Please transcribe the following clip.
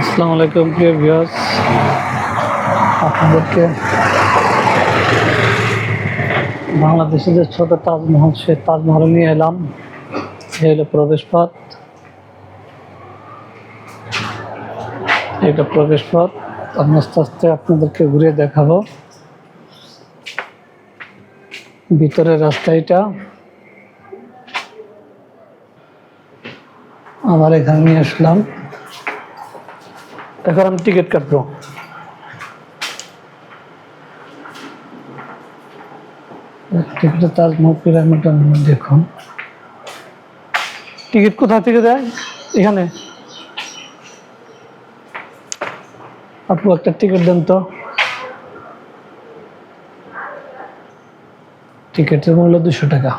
আসসালামু আলাইকুম, প্রিয় ভিউয়ার্স। আপনাদেরকে বাংলাদেশে যে ছোট তাজমহল সে তাজমহল নিয়ে এলাম। এই হলো প্রবেশপথ। এটা প্রবেশ পথ আমি আস্তে আস্তে আপনাদেরকে ঘুরে দেখাবো। ভিতরের রাস্তা এটা। আবার এখানে নিয়ে আসলাম। এখন আমি টিকিট কাটবো। টিকিটে তাজমহল পিরামিড দেখুন। টিকিট কোথা থেকে দেয়? এখানে। আপু একটা টিকিট দেন তো। টিকিটের মূল্য দুশো টাকা।